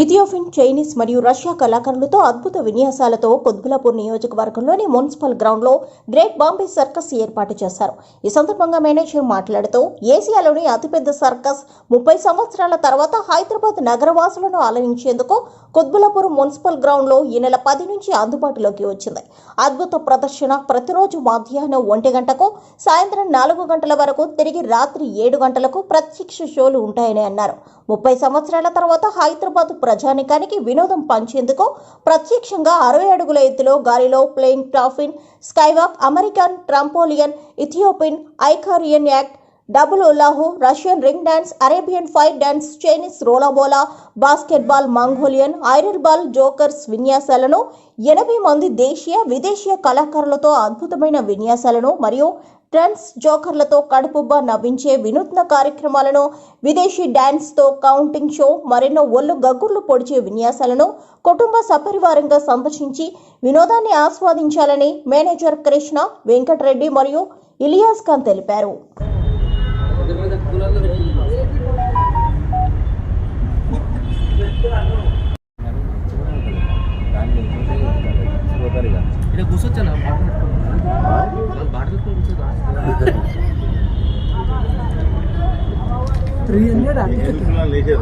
ఇథియోఫిన్ Chinese మరియు Russia కళాకారులతో అద్భుత విన్యాసాలతో కుత్బులాపూర్ నియోజకవర్గంలోని మున్సిపల్ గ్రౌండ్లో గ్రేట్ బాంబే సర్కస్ ఏర్పాటు చేశారు. ఈ సందర్భంగా మేనేజర్ మాట్లాడుతూ ఏసియాలోని అతిపెద్ద సర్కస్ ముప్పై సంవత్సరాల తర్వాత హైదరాబాద్ నగరవాసులను ఆలరించేందుకు కుత్బులాపూర్ మున్సిపల్ గ్రౌండ్లో ఈ నెల పది నుంచి అందుబాటులోకి వచ్చింది. అద్భుత ప్రదర్శన ప్రతిరోజు మధ్యాహ్నం ఒంటి గంటకు సాయంత్రం నాలుగు గంటల వరకు తిరిగి రాత్రి ఏడు గంటలకు ప్రత్యక్ష షోలు ఉంటాయని అన్నారు. ముప్పై సంవత్సరాల తర్వాత హైదరాబాద్ ప్రజానికానికి వినోదం పంచేందుకు ప్రత్యక్షంగా అరవై అడుగుల ఎత్తులో గాలిలో playing టాఫిన్ skywalk American trampoline Ethiopian Icarian act double ఉల్లాహు Russian ring dance Arabian fire dance Chinese rola bola basketball Mongolian iron ball jokers విన్యాసాలను ఎనభై మంది దేశీయ విదేశీయ కళాకారులతో అద్భుతమైన విన్యాసాలను మరియు ట్రెండ్స్ జోకర్లతో కడుపుబ్బా నవ్వించే వినూత్న కార్యక్రమాలను విదేశీ డ్యాన్స్తో కౌంటింగ్ షో మరెన్నో ఒళ్ళు గగ్గుర్లు పొడిచే విన్యాసాలను కుటుంబ సపరివారంగా సందర్శించి వినోదాన్ని ఆస్వాదించాలని మేనేజర్ కృష్ణ వెంకటరెడ్డి మరియు ఇలియాస్ ఖాన్ తెలిపారు. এটা গুছাচ্ছে না ভারত থ্রি হান্ড্রেড লিখে